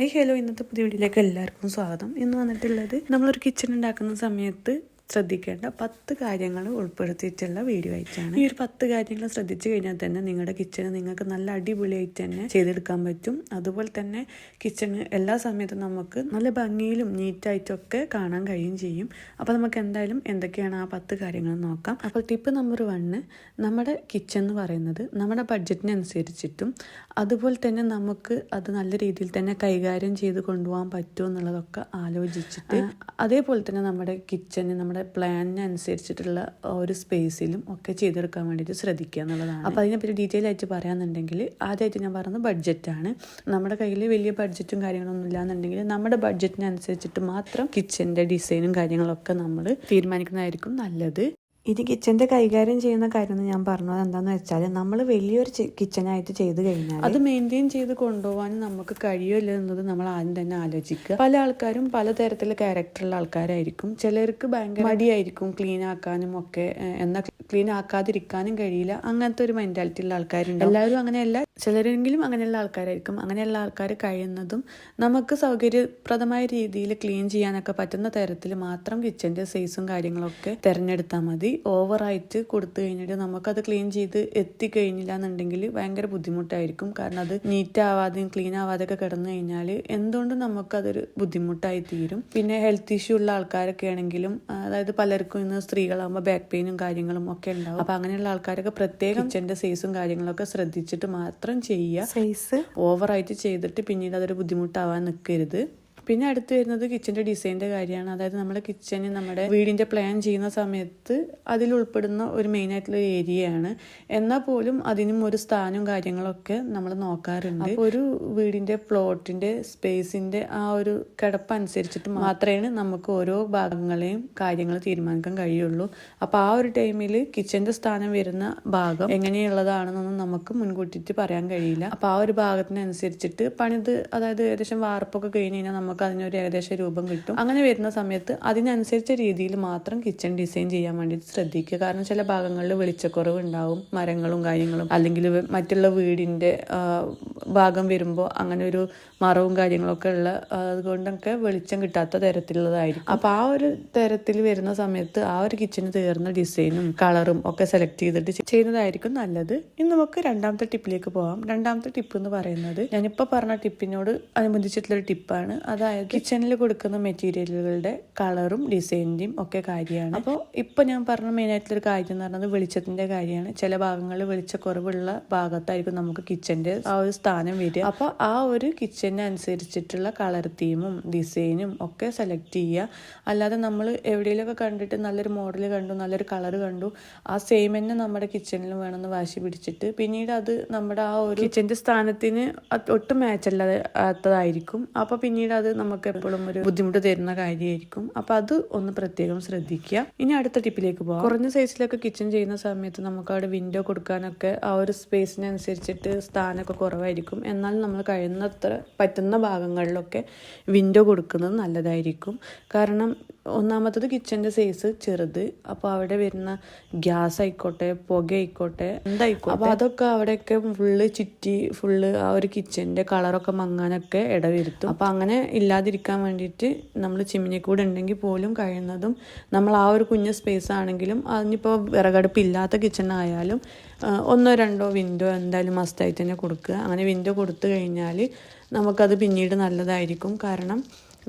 I hello ഇന്നത്തെ പുതിയ വീഡിയോയിലേക്ക് എല്ലാവർക്കും സ്വാഗതം. ഇന്ന് വന്നിട്ടുള്ളത് നമ്മളൊരു കിച്ചൺ ഉണ്ടാക്കുന്ന സമയത്ത് ശ്രദ്ധിക്കേണ്ട പത്ത് കാര്യങ്ങൾ ഉൾപ്പെടുത്തിയിട്ടുള്ള വീഡിയോ ആയിട്ടാണ്. ഈ ഒരു പത്ത് കാര്യങ്ങൾ ശ്രദ്ധിച്ചു കഴിഞ്ഞാൽ തന്നെ നിങ്ങളുടെ കിച്ചണ് നിങ്ങൾക്ക് നല്ല അടിപൊളിയായിട്ട് തന്നെ ചെയ്തെടുക്കാൻ പറ്റും. അതുപോലെ തന്നെ കിച്ചണ് എല്ലാ സമയത്തും നമുക്ക് നല്ല ഭംഗിയിലും നീറ്റായിട്ടൊക്കെ കാണാൻ കഴിയും ചെയ്യും. അപ്പോൾ നമുക്ക് എന്തായാലും എന്തൊക്കെയാണ് ആ പത്ത് കാര്യങ്ങൾ നോക്കാം. അപ്പോൾ ടിപ്പ് നമ്പർ വണ്ണ് നമ്മുടെ കിച്ചൺ എന്ന് പറയുന്നത് നമ്മുടെ ബഡ്ജറ്റിനനുസരിച്ചിട്ടും അതുപോലെ തന്നെ നമുക്ക് അത് നല്ല രീതിയിൽ തന്നെ കൈകാര്യം ചെയ്ത് കൊണ്ടുപോകാൻ പറ്റുമോ എന്നുള്ളതൊക്കെ ആലോചിച്ചിട്ട് അതേപോലെ തന്നെ നമ്മുടെ കിച്ചണ് നമ്മുടെ പ്ലാനിനനുസരിച്ചിട്ടുള്ള ഒരു സ്പേസിലും ഒക്കെ ചെയ്തെടുക്കാൻ വേണ്ടിയിട്ട് ശ്രദ്ധിക്കുക എന്നുള്ളതാണ്. അപ്പോൾ അതിനെപ്പറ്റി ഡീറ്റെയിൽ ആയിട്ട് പറയാമെന്നുണ്ടെങ്കിൽ ആദ്യമായിട്ട് ഞാൻ പറയുന്നത് ബഡ്ജറ്റാണ് നമ്മുടെ കയ്യിൽ വലിയ ബഡ്ജറ്റും കാര്യങ്ങളൊന്നും ഇല്ലാന്നുണ്ടെങ്കിൽ നമ്മുടെ ബഡ്ജറ്റിനനുസരിച്ചിട്ട് മാത്രം കിച്ചന്റെ ഡിസൈനും കാര്യങ്ങളൊക്കെ നമ്മൾ തീരുമാനിക്കുന്നതായിരിക്കും നല്ലത്. ഇനി കിച്ചന്റെ കൈകാര്യം ചെയ്യുന്ന കാര്യം എന്ന് ഞാൻ പറഞ്ഞത് എന്താന്ന് വെച്ചാൽ നമ്മൾ വലിയൊരു കിച്ചനായിട്ട് ചെയ്ത് കഴിഞ്ഞാൽ അത് മെയിന്റെയിൻ ചെയ്ത് കൊണ്ടുപോകാൻ നമുക്ക് കഴിയുമല്ലോ എന്നത് നമ്മൾ ആദ്യം തന്നെ ആലോചിക്കുക. പല ആൾക്കാരും പലതരത്തിലുള്ള ക്യാരക്ടറുള്ള ആൾക്കാരായിരിക്കും. ചിലർക്ക് ഭയങ്കര മടിയായിരിക്കും ക്ലീൻ ആക്കാനും ഒക്കെ എന്നാൽ ക്ലീൻ ആക്കാതിരിക്കാനും കഴിയില്ല. അങ്ങനത്തെ ഒരു മെന്റാലിറ്റി ഉള്ള ആൾക്കാരുണ്ട് എല്ലാവരും അങ്ങനെയല്ല ചിലരെങ്കിലും അങ്ങനെയുള്ള ആൾക്കാരായിരിക്കും. അങ്ങനെയുള്ള ആൾക്കാർ കഴിയുന്നതും നമുക്ക് സൗകര്യപ്രദമായ രീതിയിൽ ക്ലീൻ ചെയ്യാനൊക്കെ പറ്റുന്ന തരത്തിൽ മാത്രം കിച്ചന്റെ സൈസും കാര്യങ്ങളൊക്കെ തിരഞ്ഞെടുത്താൽ മതി. ഓവറായിട്ട് കൊടുത്തു കഴിഞ്ഞിട്ട് നമുക്കത് ക്ലീൻ ചെയ്ത് എത്തിക്കഴിഞ്ഞില്ല എന്നുണ്ടെങ്കിൽ ഭയങ്കര ബുദ്ധിമുട്ടായിരിക്കും. കാരണം അത് നീറ്റ് ആവാതെയും ക്ലീൻ ആവാതെയൊക്കെ കിടന്നു കഴിഞ്ഞാൽ എന്തുകൊണ്ടും നമുക്കതൊരു ബുദ്ധിമുട്ടായി തീരും? പിന്നെ ഹെൽത്ത് ഇഷ്യൂ ഉള്ള ആൾക്കാരൊക്കെ ആണെങ്കിലും അതായത് പലർക്കും ഇന്ന് സ്ത്രീകളാകുമ്പോൾ ബാക്ക് പെയിനും കാര്യങ്ങളും ഒക്കെ ഉണ്ടാവും. അപ്പോൾ അങ്ങനെയുള്ള ആൾക്കാരൊക്കെ പ്രത്യേകം കിച്ചന്റെ സൈസും കാര്യങ്ങളൊക്കെ ശ്രദ്ധിച്ചിട്ട് മാത്രം ചെയ്യുക. സൈസ് ഓവറായിട്ട് ചെയ്തിട്ട് പിന്നീട് അതൊരു ബുദ്ധിമുട്ടാവാൻ നിൽക്കരുത് പിന്നെ അടുത്ത് വരുന്നത് കിച്ചന്റെ ഡിസൈനിന്റെ കാര്യമാണ്. അതായത് നമ്മുടെ കിച്ചന് നമ്മുടെ വീടിന്റെ പ്ലാൻ ചെയ്യുന്ന സമയത്ത് അതിൽ ഉൾപ്പെടുന്ന ഒരു മെയിൻ ആയിട്ടുള്ള ഏരിയയാണ് എന്നാൽ പോലും അതിനും ഒരു സ്ഥാനവും കാര്യങ്ങളൊക്കെ നമ്മൾ നോക്കാറുണ്ട്. അപ്പോൾ ഒരു വീടിന്റെ പ്ലോട്ടിന്റെ സ്പേസിന്റെ ആ ഒരു കിടപ്പ് അനുസരിച്ചിട്ട് മാത്രമേ നമുക്ക് ഓരോ ഭാഗങ്ങളെയും കാര്യങ്ങൾ തീരുമാനിക്കാൻ കഴിയുള്ളൂ. അപ്പോൾ ആ ഒരു ടൈമിൽ കിച്ചന്റെ സ്ഥാനം വരുന്ന ഭാഗം എങ്ങനെയുള്ളതാണെന്നൊന്നും നമുക്ക് മുൻകൂട്ടിയിട്ട് പറയാൻ കഴിയില്ല. അപ്പോൾ ആ ഒരു ഭാഗത്തിനനുസരിച്ചിട്ട് പണിത് അതായത് ഏകദേശം വാർപ്പൊക്കെ കഴിഞ്ഞ് കഴിഞ്ഞാൽ നമുക്ക് അതിനൊരു ഏകദേശം രൂപം കിട്ടും. അങ്ങനെ വരുന്ന സമയത്ത് അതിനനുസരിച്ച രീതിയിൽ മാത്രം കിച്ചൺ ഡിസൈൻ ചെയ്യാൻ വേണ്ടിയിട്ട് ശ്രദ്ധിക്കുക. കാരണം ചില ഭാഗങ്ങളിൽ വെളിച്ചക്കുറവ് ഉണ്ടാവും മരങ്ങളും കാര്യങ്ങളും അല്ലെങ്കിൽ മറ്റുള്ള വീടിന്റെ ഭാഗം വരുമ്പോൾ അങ്ങനെ ഒരു മറവും കാര്യങ്ങളൊക്കെ ഉള്ള അതുകൊണ്ടൊക്കെ വെളിച്ചം കിട്ടാത്ത തരത്തിലുള്ളതായിരിക്കും. അപ്പോൾ ആ ഒരു തരത്തിൽ വരുന്ന സമയത്ത് ആ ഒരു കിച്ചന് തീർന്ന ഡിസൈനും കളറും ഒക്കെ സെലക്ട് ചെയ്തിട്ട് ചെയ്യുന്നതായിരിക്കും നല്ലത്. ഇനി നമുക്ക് രണ്ടാമത്തെ ടിപ്പിലേക്ക് പോകാം രണ്ടാമത്തെ ടിപ്പ് എന്ന് പറയുന്നത് ഞാനിപ്പോൾ പറഞ്ഞ ടിപ്പിനോട് അനുബന്ധിച്ചിട്ടുള്ള ടിപ്പാണ് അതായത് കിച്ചണിൽ കൊടുക്കുന്ന മെറ്റീരിയലുകളുടെ കളറും ഡിസൈനിന്റെയും ഒക്കെ കാര്യമാണ്. അപ്പോൾ ഇപ്പൊ ഞാൻ പറഞ്ഞ മെയിൻ ആയിട്ടുള്ള കാര്യം എന്ന് പറഞ്ഞത് വെളിച്ചത്തിന്റെ കാര്യമാണ്. ചില ഭാഗങ്ങളിൽ വെളിച്ചക്കുറവുള്ള ഭാഗത്തായിരിക്കും നമുക്ക് കിച്ചന്റെ ആ ഒരു സ്ഥാനം വരിക. അപ്പോൾ ആ ഒരു കിച്ചനെ അനുസരിച്ചിട്ടുള്ള കളർ തീമും ഡിസൈനും ഒക്കെ സെലക്ട് ചെയ്യുക. അല്ലാതെ നമ്മൾ എവിടെയെങ്കിലുമൊക്കെ കണ്ടിട്ട് നല്ലൊരു മോഡൽ കണ്ടു നല്ലൊരു കളർ കണ്ടു ആ സെയിം തന്നെ നമ്മുടെ കിച്ചണിൽ വേണമെന്ന് വാശി പിടിച്ചിട്ട് പിന്നീട് അത് നമ്മുടെ ആ ഒരു കിച്ചന്റെ സ്ഥാനത്തിന് ഒട്ടും മാച്ച് അല്ലാത്തതായിരിക്കും അപ്പൊ പിന്നീട് അത് നമുക്ക് എപ്പോഴും ഒരു ബുദ്ധിമുട്ട് തരുന്ന കാര്യമായിരിക്കും. അപ്പൊ അത് ഒന്ന് പ്രത്യേകം ശ്രദ്ധിക്കുക. ഇനി അടുത്ത ടിപ്പിലേക്ക് പോകാം കുറഞ്ഞ സൈസിലൊക്കെ കിച്ചൺ ചെയ്യുന്ന സമയത്ത് നമുക്ക് അവിടെ വിൻഡോ കൊടുക്കാനൊക്കെ ആ ഒരു സ്പേസിനനുസരിച്ചിട്ട് സ്ഥാനമൊക്കെ കുറവായിരിക്കും. എന്നാൽ നമ്മൾ കഴിയുന്നത്ര പറ്റുന്ന ഭാഗങ്ങളിലൊക്കെ വിൻഡോ കൊടുക്കുന്നത് നല്ലതായിരിക്കും. കാരണം ഒന്നാമത്തത് കിച്ചന്റെ സൈസ് ചെറുത്. അപ്പോൾ അവിടെ വരുന്ന ഗ്യാസ് ആയിക്കോട്ടെ പുക ആയിക്കോട്ടെ എന്തായിക്കോട്ടെ. അപ്പോൾ അതൊക്കെ അവിടെയൊക്കെ ഫുള്ള് ചുറ്റി ഫുള്ള് ആ ഒരു കിച്ചന്റെ കളറൊക്കെ മങ്ങാനൊക്കെ ഇടവരുത്തും. അപ്പോൾ അങ്ങനെ ഇല്ലാതിരിക്കാൻ വേണ്ടിയിട്ട് നമ്മൾ ചിമ്മിനി കൂടെ ഉണ്ടെങ്കിൽ പോലും കഴിയുന്നതും നമ്മൾ ആ ഒരു കുഞ്ഞ് സ്പേസ് ആണെങ്കിലും അതിനിപ്പോൾ വിറകടുപ്പ് ഇല്ലാത്ത കിച്ചൺ ആയാലും ഒന്നോ രണ്ടോ വിൻഡോ എന്തായാലും മസ്റ്റായിട്ട് തന്നെ കൊടുക്കുക. അങ്ങനെ വിൻഡോ കൊടുത്തു കഴിഞ്ഞാൽ നമുക്കത് പിന്നീട് നല്ലതായിരിക്കും. കാരണം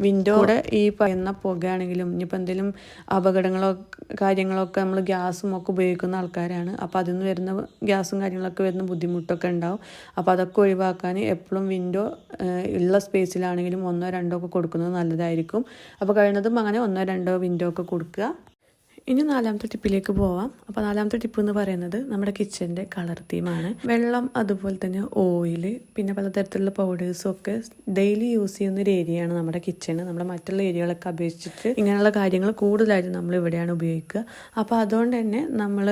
വിൻഡോയുടെ ഈ പറയുന്ന പുകയാണെങ്കിലും ഇനിയിപ്പോൾ എന്തെങ്കിലും അപകടങ്ങളോ കാര്യങ്ങളൊക്കെ നമ്മൾ ഗ്യാസും ഒക്കെ ഉപയോഗിക്കുന്ന ആൾക്കാരാണ്. അപ്പോൾ അതിൽ നിന്ന് വരുന്ന ഗ്യാസും കാര്യങ്ങളൊക്കെ വരുന്ന ബുദ്ധിമുട്ടൊക്കെ ഉണ്ടാവും. അപ്പോൾ അതൊക്കെ ഒഴിവാക്കാൻ എപ്പോഴും വിൻഡോ ഉള്ള സ്പേസിലാണെങ്കിലും ഒന്നോ രണ്ടോ ഒക്കെ കൊടുക്കുന്നത് നല്ലതായിരിക്കും. അപ്പോൾ കഴിയുന്നതും അങ്ങനെ ഒന്നോ രണ്ടോ വിൻഡോ ഒക്കെ കൊടുക്കുക. ഇനി നാലാമത്തെ ടിപ്പിലേക്ക് പോവാം. അപ്പോൾ നാലാമത്തെ ടിപ്പ് എന്ന് പറയുന്നത് നമ്മുടെ കിച്ചന്റെ കളർ തീമാണ്. വെള്ളം അതുപോലെ തന്നെ ഓയിൽ പിന്നെ പലതരത്തിലുള്ള പൗഡേഴ്സും ഒക്കെ ഡെയിലി യൂസ് ചെയ്യുന്ന ഒരു ഏരിയയാണ് നമ്മുടെ കിച്ചൺ നമ്മുടെ മറ്റുള്ള ഏരിയകളൊക്കെ അപേക്ഷിച്ചിട്ട് ഇങ്ങനെയുള്ള കാര്യങ്ങൾ കൂടുതലായിട്ട് നമ്മൾ ഇവിടെയാണ് ഉപയോഗിക്കുക. അപ്പോൾ അതുകൊണ്ട് തന്നെ നമ്മൾ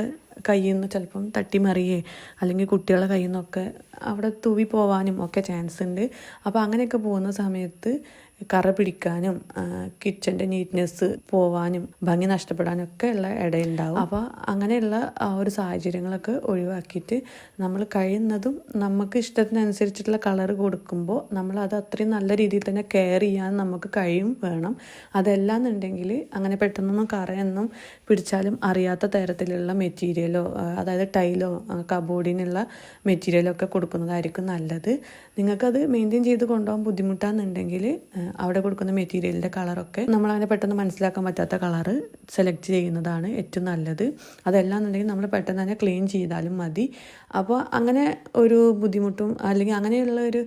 കയ്യിൽ നിന്ന് ചിലപ്പം തട്ടിമറിയേ അല്ലെങ്കിൽ കുട്ടികളെ കയ്യിൽ നിന്നൊക്കെ അവിടെ തൂവി പോവാനും ഒക്കെ ചാൻസ് ഉണ്ട് അപ്പോൾ അങ്ങനെയൊക്കെ പോകുന്ന സമയത്ത് കറ പിടിക്കാനും കിച്ചന്റെ നീറ്റ്നെസ് പോവാനും ഭംഗി നഷ്ടപ്പെടാനും ഒക്കെ ഉള്ള ഇടയുണ്ടാവും. അപ്പോൾ അങ്ങനെയുള്ള ഒരു സാഹചര്യങ്ങളൊക്കെ ഒഴിവാക്കിയിട്ട് നമ്മൾ കഴിയുന്നതും നമുക്ക് ഇഷ്ടത്തിനനുസരിച്ചിട്ടുള്ള കളർ കൊടുക്കുമ്പോൾ നമ്മൾ അത് അത്രയും നല്ല രീതിയിൽ തന്നെ കെയർ ചെയ്യാൻ നമുക്ക് കഴിയും വേണം. അതെല്ലാം എന്നുണ്ടെങ്കിൽ അങ്ങനെ പെട്ടെന്നൊന്നും കറയൊന്നും പിടിച്ചാലും അറിയാത്ത തരത്തിലുള്ള മെറ്റീരിയലോ അതായത് ടൈലോ കബോർഡിനുള്ള മെറ്റീരിയലോ ഒക്കെ കൊടുക്കുന്നതായിരിക്കും നല്ലത്. നിങ്ങൾക്കത് മെയിന്റെയിൻ ചെയ്ത് കൊണ്ടുപോകാൻ ബുദ്ധിമുട്ടാണെന്നുണ്ടെങ്കിൽ അവിടെ കൊടുക്കുന്ന മെറ്റീരിയലിന്റെ കളറൊക്കെ നമ്മളങ്ങനെ പെട്ടെന്ന് മനസ്സിലാക്കാൻ പറ്റാത്ത കളറ് സെലക്ട് ചെയ്യുന്നതാണ് ഏറ്റവും നല്ലത്. അതല്ല എന്നുണ്ടെങ്കിൽ നമ്മൾ പെട്ടെന്ന് തന്നെ ക്ലീൻ ചെയ്താലും മതി. അപ്പോൾ അങ്ങനെ ഒരു ബുദ്ധിമുട്ടും അല്ലെങ്കിൽ അങ്ങനെയുള്ള ഒരു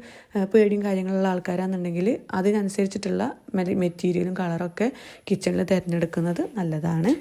പേടിയും കാര്യങ്ങളുള്ള ആൾക്കാരാണെന്നുണ്ടെങ്കിൽ അതിനനുസരിച്ചിട്ടുള്ള മെറ്റീരിയലും കളറൊക്കെ കിച്ചണിൽ തിരഞ്ഞെടുക്കുന്നത് നല്ലതാണ്.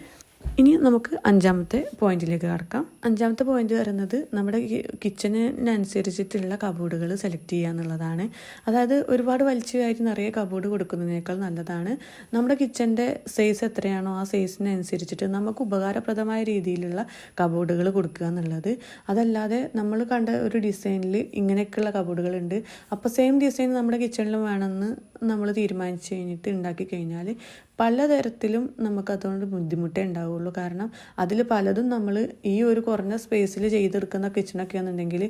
ഇനി നമുക്ക് അഞ്ചാമത്തെ പോയിന്റിലേക്ക് കടക്കാം. അഞ്ചാമത്തെ പോയിന്റ് പറയുന്നത് നമ്മുടെ കിച്ചണിനനുസരിച്ചിട്ടുള്ള കബോർഡുകൾ സെലക്ട് ചെയ്യുക എന്നുള്ളതാണ്. അതായത് ഒരുപാട് വലിച്ചു നിറയെ കബോർഡ് കൊടുക്കുന്നതിനേക്കാൾ നല്ലതാണ്. നമ്മുടെ കിച്ചന്റെ സൈസ് എത്രയാണോ ആ സൈസിനനുസരിച്ചിട്ട് നമുക്ക് ഉപകാരപ്രദമായ രീതിയിലുള്ള കബോർഡുകൾ കൊടുക്കുക എന്നുള്ളത്. അതല്ലാതെ നമ്മൾ കണ്ട ഒരു ഡിസൈനിൽ ഇങ്ങനെയൊക്കെയുള്ള കബോർഡുകളുണ്ട് അപ്പോൾ സെയിം ഡിസൈൻ നമ്മുടെ കിച്ചണിലും വേണമെന്ന് നമ്മൾ തീരുമാനിച്ചു കഴിഞ്ഞിട്ട് ഉണ്ടാക്കി കഴിഞ്ഞാൽ പലതരത്തിലും നമുക്ക് അതുകൊണ്ട് ബുദ്ധിമുട്ടേ ഉണ്ടാവുള്ളൂ. കാരണം അതിൽ പലതും നമ്മൾ ഈ ഒരു കുറഞ്ഞ സ്പേസിൽ ചെയ്തെടുക്കുന്ന കിച്ചണൊക്കെ ആണെന്നുണ്ടെങ്കിൽ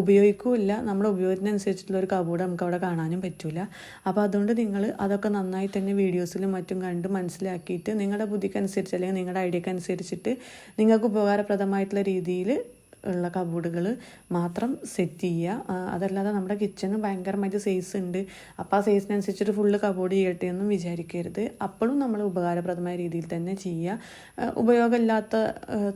ഉപയോഗിക്കില്ല. നമ്മൾ ഉപയോഗത്തിനനുസരിച്ചിട്ടുള്ള ഒരു കബോർഡ് നമുക്ക് അവിടെ കാണാനും പറ്റില്ല അപ്പോൾ അതുകൊണ്ട് നിങ്ങൾ അതൊക്കെ നന്നായി തന്നെ വീഡിയോസിലും മറ്റും കണ്ട് മനസ്സിലാക്കിയിട്ട് നിങ്ങളുടെ ബുദ്ധിക്കനുസരിച്ച് അല്ലെങ്കിൽ നിങ്ങളുടെ ഐഡിയക്കനുസരിച്ചിട്ട് നിങ്ങൾക്ക് ഉപകാരപ്രദമായിട്ടുള്ള രീതിയിൽ ഉള്ള കബോർഡുകൾ മാത്രം സെറ്റ് ചെയ്യുക. അതല്ലാതെ നമ്മുടെ കിച്ചണ് ഭയങ്കരമായിട്ട് സൈസ് ഉണ്ട്. അപ്പോൾ ആ സൈസിനനുസരിച്ചിട്ട് ഫുള്ള് കബോർഡ് ചെയ്യട്ടെ എന്നും വിചാരിക്കരുത്. അപ്പോഴും നമ്മൾ ഉപകാരപ്രദമായ രീതിയിൽ തന്നെ ചെയ്യുക. ഉപയോഗമില്ലാത്ത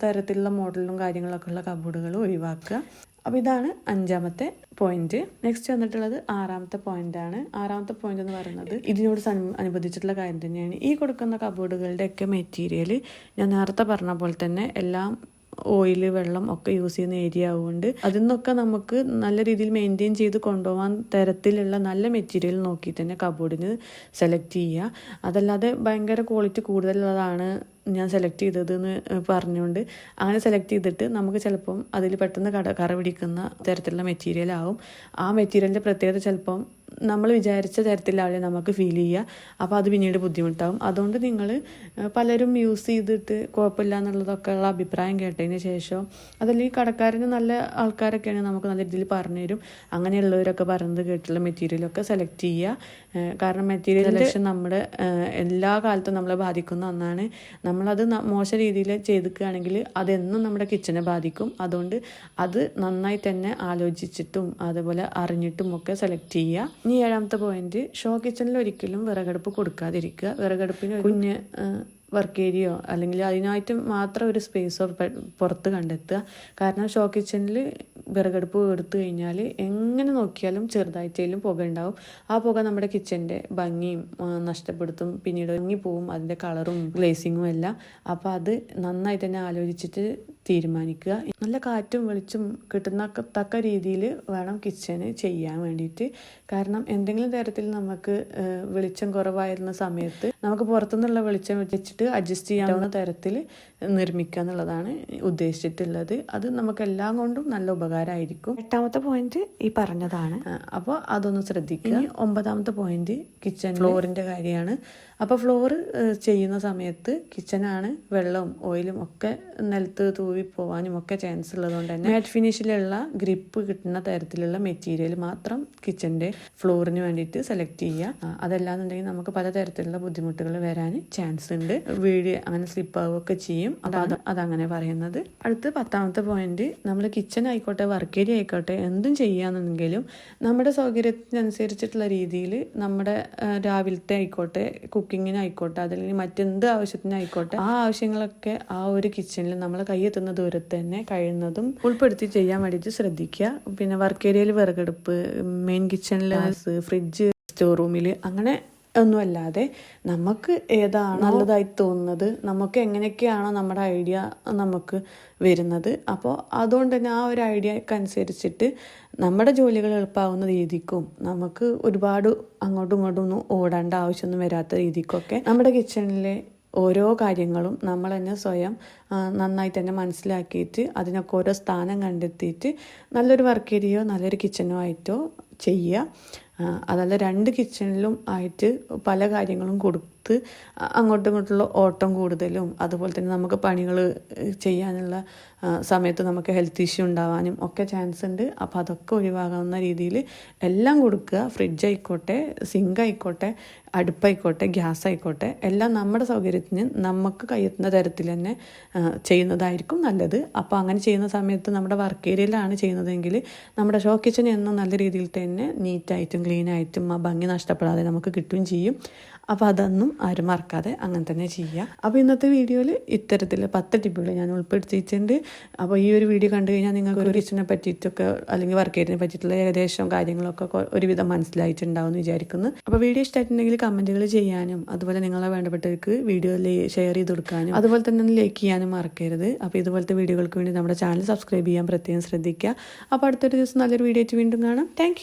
തരത്തിലുള്ള മോഡലും കാര്യങ്ങളൊക്കെ ഉള്ള കബോർഡുകൾ ഒഴിവാക്കുക. അപ്പോൾ ഇതാണ് അഞ്ചാമത്തെ പോയിന്റ് നെക്സ്റ്റ് വന്നിട്ടുള്ളത് ആറാമത്തെ പോയിന്റ് ആണ്. ആറാമത്തെ പോയിന്റ് എന്ന് പറയുന്നത് ഇതിനോട് അനുബന്ധിച്ചിട്ടുള്ള കാര്യം തന്നെയാണ്. ഈ കൊടുക്കുന്ന കബോർഡുകളുടെ ഒക്കെ മെറ്റീരിയൽ ഞാൻ നേരത്തെ പറഞ്ഞ പോലെ തന്നെ എല്ലാം ഓയിൽ വെള്ളം ഒക്കെ യൂസ് ചെയ്യുന്ന ഏരിയ ആവുകൊണ്ട് അതിൽ നിന്നൊക്കെ നമുക്ക് നല്ല രീതിയിൽ മെയിന്റെയിൻ ചെയ്ത് കൊണ്ടുപോകാൻ തരത്തിലുള്ള നല്ല മെറ്റീരിയൽ നോക്കി തന്നെ കബോർഡിന് സെലക്ട് ചെയ്യുക. അതല്ലാതെ ഭയങ്കര ക്വാളിറ്റി കൂടുതലുള്ളതാണ് ഞാൻ സെലക്ട് ചെയ്തത് എന്ന് പറഞ്ഞുകൊണ്ട് അങ്ങനെ സെലക്ട് ചെയ്തിട്ട് നമുക്ക് ചിലപ്പം അതിൽ പെട്ടെന്ന് കട കറ പിടിക്കുന്ന തരത്തിലുള്ള മെറ്റീരിയൽ ആവും. ആ മെറ്റീരിയലിന്റെ പ്രത്യേകത ചിലപ്പം നമ്മൾ വിചാരിച്ച തരത്തിലാവില്ല നമുക്ക് ഫീൽ ചെയ്യുക. അപ്പോൾ അത് പിന്നീട് ബുദ്ധിമുട്ടാവും. അതുകൊണ്ട് നിങ്ങൾ പലരും യൂസ് ചെയ്തിട്ട് കുഴപ്പമില്ല എന്നുള്ളതൊക്കെ ഉള്ള അഭിപ്രായം കേട്ടതിന് ശേഷം അതല്ലെങ്കിൽ കടക്കാരന് നല്ല ആൾക്കാരൊക്കെയാണ് നമുക്ക് നല്ല രീതിയിൽ പറഞ്ഞു തരും അങ്ങനെയുള്ളവരൊക്കെ പറഞ്ഞത് കേട്ടുള്ള മെറ്റീരിയലൊക്കെ സെലക്ട് ചെയ്യുക. കാരണം മെറ്റീരിയൽ സെലക്ഷൻ നമ്മുടെ എല്ലാ കാലത്തും നമ്മളെ ബാധിക്കുന്ന ഒന്നാണ്. നമ്മളത് മോശ രീതിയിൽ ചെയ്തിക്കുകയാണെങ്കിൽ അതെന്നും നമ്മുടെ കിച്ചനെ ബാധിക്കും. അതുകൊണ്ട് അത് നന്നായി തന്നെ ആലോചിച്ചിട്ടും അതുപോലെ അറിഞ്ഞിട്ടും ഒക്കെ സെലക്ട് ചെയ്യുക. ഇനി ഏഴാമത്തെ പോയിന്റ് ഷോ കിച്ചണിൽ ഒരിക്കലും വിറകടുപ്പ് കൊടുക്കാതിരിക്കുക. വിറകടുപ്പിന് കുഞ്ഞ് വർക്ക് ഏരിയയോ അല്ലെങ്കിൽ അതിനായിട്ട് മാത്രം ഒരു സ്പേസോ പുറത്ത് കണ്ടെത്തുക. കാരണം ഷോ കിച്ചണിൽ വിറകടുപ്പ് എടുത്തു കഴിഞ്ഞാൽ എങ്ങനെ നോക്കിയാലും ചെറുതായിട്ടേലും പുക ഉണ്ടാവും. ആ പുക നമ്മുടെ കിച്ചന്റെ ഭംഗിയും നഷ്ടപ്പെടുത്തും പിന്നീട് പോവും അതിന്റെ കളറും ഗ്ലേസിങ്ങും എല്ലാം. അപ്പോൾ അത് നന്നായിട്ട് തന്നെ ആലോചിച്ചിട്ട് തീരുമാനിക്കുക. നല്ല കാറ്റും വെളിച്ചും കിട്ടുന്ന തക്ക രീതിയിൽ വേണം കിച്ചന് ചെയ്യാൻ വേണ്ടിയിട്ട്. കാരണം എന്തെങ്കിലും തരത്തിൽ നമുക്ക് വെളിച്ചം കുറവായിരുന്ന സമയത്ത് നമുക്ക് പുറത്തുനിന്നുള്ള വെളിച്ചം വെച്ചിട്ട് അഡ്ജസ്റ്റ് ചെയ്യാവുന്ന തരത്തിൽ നിർമ്മിക്കുക എന്നുള്ളതാണ് ഉദ്ദേശിച്ചിട്ടുള്ളത്. അത് നമുക്ക് എല്ലാം കൊണ്ടും നല്ല ഉപകാരമായിരിക്കും. എട്ടാമത്തെ പോയിന്റ് ഈ പറഞ്ഞതാണ്. അപ്പോൾ അതൊന്ന് ശ്രദ്ധിക്കുക. ഒമ്പതാമത്തെ പോയിന്റ് കിച്ചൺ ഫ്ലോറിന്റെ കാര്യമാണ്. അപ്പോൾ ഫ്ലോർ ചെയ്യുന്ന സമയത്ത് കിച്ചനാണ് വെള്ളവും ഓയിലും ഒക്കെ നിലത്ത് തൂവി പോവാനും ഒക്കെ ചാൻസ് ഉള്ളതുകൊണ്ട് തന്നെ മാറ്റ് ഫിനിഷിലുള്ള ഗ്രിപ്പ് കിട്ടുന്ന തരത്തിലുള്ള മെറ്റീരിയൽ മാത്രം കിച്ചന്റെ ഫ്ലോറിന് വേണ്ടിയിട്ട് സെലക്ട് ചെയ്യുക. അതല്ലാന്നുണ്ടെങ്കിൽ നമുക്ക് പലതരത്തിലുള്ള ബുദ്ധിമുട്ടുകൾ വരാൻ ചാൻസ് ഉണ്ട്. വീട് അങ്ങനെ സ്ലിപ്പ് ആവുകയൊക്കെ ചെയ്യും അത് അതങ്ങനെ പറയുന്നത്. അടുത്ത പത്താമത്തെ പോയിന്റ് നമ്മൾ കിച്ചൺ ആയിക്കോട്ടെ വർക്ക് ഏരിയ ആയിക്കോട്ടെ എന്തും ചെയ്യാന്നുണ്ടെങ്കിലും നമ്മുടെ സൗകര്യത്തിനനുസരിച്ചിട്ടുള്ള രീതിയിൽ നമ്മുടെ രാവിലത്തെ ആയിക്കോട്ടെ കുക്കിങ്ങിനായിക്കോട്ടെ അതല്ലെങ്കിൽ മറ്റെന്ത് ആവശ്യത്തിനായിക്കോട്ടെ ആ ആവശ്യങ്ങളൊക്കെ ആ ഒരു കിച്ചണിൽ നമ്മൾ കൈയെത്തുന്ന ദൂരത്ത് തന്നെ കഴിയുന്നതും ഉൾപ്പെടുത്തി ചെയ്യാൻ വേണ്ടിയിട്ട് ശ്രദ്ധിക്കുക. പിന്നെ വർക്ക് ഏരിയയിൽ വിറകെടുപ്പ് മെയിൻ കിച്ചണിൽ ഫ്രിഡ്ജ് സ്റ്റോർ റൂമിൽ അങ്ങനെ ഒന്നുമല്ലാതെ നമുക്ക് ഏതാണ് നല്ലതായി തോന്നുന്നത് നമുക്ക് എങ്ങനെയൊക്കെയാണോ നമ്മുടെ ഐഡിയ നമുക്ക് വരുന്നത്. അപ്പോൾ അതുകൊണ്ട് തന്നെ ആ ഒരു ഐഡിയക്ക് അനുസരിച്ചിട്ട് നമ്മുടെ ജോലികൾ എളുപ്പമാവുന്ന രീതിക്കും നമുക്ക് ഒരുപാട് അങ്ങോട്ടും ഇങ്ങോട്ടും ഒന്നും ഓടേണ്ട ആവശ്യമൊന്നും വരാത്ത രീതിക്കൊക്കെ നമ്മുടെ കിച്ചണിലെ ഓരോ കാര്യങ്ങളും നമ്മൾ തന്നെ സ്വയം നന്നായി നന്നായിട്ട് തന്നെ മനസ്സിലാക്കിയിട്ട് അതിനൊക്കെ ഓരോ സ്ഥാനം കണ്ടെത്തിയിട്ട് നല്ലൊരു വർക്ക് ഏരിയയോ നല്ലൊരു കിച്ചനോ ആയിട്ടോ ചെയ്യുക. അതല്ല രണ്ട് കിച്ചണിലും ആയിട്ട് പല കാര്യങ്ങളും കൊടുത്ത് അ- അങ്ങോട്ടും ഇങ്ങോട്ടുള്ള ഓട്ടം കൂടുതലും അതുപോലെ തന്നെ നമുക്ക് പണികൾ ചെയ്യാനുള്ള സമയത്ത് നമുക്ക് ഹെൽത്ത് ഇഷ്യൂ ഉണ്ടാവാനും ഒക്കെ ചാൻസ് ഉണ്ട്. അപ്പോൾ അതൊക്കെ ഒഴിവാകാവുന്ന രീതിയിൽ എല്ലാം കൊടുക്കുക. ഫ്രിഡ്ജ് ആയിക്കോട്ടെ സിങ്ക് ആയിക്കോട്ടെ അടുപ്പായിക്കോട്ടെ ഗ്യാസ് ആയിക്കോട്ടെ എല്ലാം നമ്മുടെ സൗകര്യത്തിന് നമുക്ക് കഴിയുന്ന തരത്തിൽ തന്നെ ചെയ്യുന്നതായിരിക്കും നല്ലത്. അപ്പോൾ അങ്ങനെ ചെയ്യുന്ന സമയത്ത് നമ്മുടെ വർക്ക് ഏരിയയിലാണ് ചെയ്യുന്നതെങ്കിൽ നമ്മുടെ ഷോ കിച്ചൺ എന്നും നല്ല രീതിയിൽ തന്നെ നീറ്റായിട്ടും ക്ലീനായിട്ടും ആ ഭംഗി നഷ്ടപ്പെടാതെ നമുക്ക് കിട്ടുകയും ചെയ്യും. അപ്പോൾ അതൊന്നും ആരും മറക്കാതെ അങ്ങനെ തന്നെ ചെയ്യുക അപ്പോൾ ഇന്നത്തെ വീഡിയോയിൽ ഇത്തരത്തിൽ പത്ത് ടിപ്പുകൾ ഞാൻ ഉൾപ്പെടുത്തിയിട്ടുണ്ട്. അപ്പോൾ ഈ ഒരു വീഡിയോ കണ്ടു കഴിഞ്ഞാൽ നിങ്ങൾക്ക് ഒരു കിച്ചനെ പറ്റിയിട്ടൊക്കെ അല്ലെങ്കിൽ വർക്ക് ഏരിയനെ പറ്റിയിട്ടുള്ള ഏകദേശം കാര്യങ്ങളൊക്കെ ഒരുവിധം മനസ്സിലായിട്ടുണ്ടാവും എന്ന് വിചാരിക്കുന്നു. അപ്പോൾ വീഡിയോ ഇഷ്ടമായിട്ടുണ്ടെങ്കിൽ കമന്റുകൾ ചെയ്യാനും അതുപോലെ നിങ്ങളെ വേണ്ടപ്പെട്ടവർക്ക് വീഡിയോ ഷെയർ ചെയ്ത് കൊടുക്കാനും അതുപോലെ തന്നെ ലൈക്ക് ചെയ്യാനും മറക്കരുത്. അപ്പോൾ ഇതുപോലത്തെ വീഡിയോകൾക്ക് വേണ്ടി നമ്മുടെ ചാനൽ സബ്സ്ക്രൈബ് ചെയ്യാൻ പ്രത്യേകം ശ്രദ്ധിക്കുക. അപ്പോൾ അടുത്തൊരു ദിവസം നല്ലൊരു വീഡിയോ ആയിട്ട് വീണ്ടും കാണാം. താങ്ക്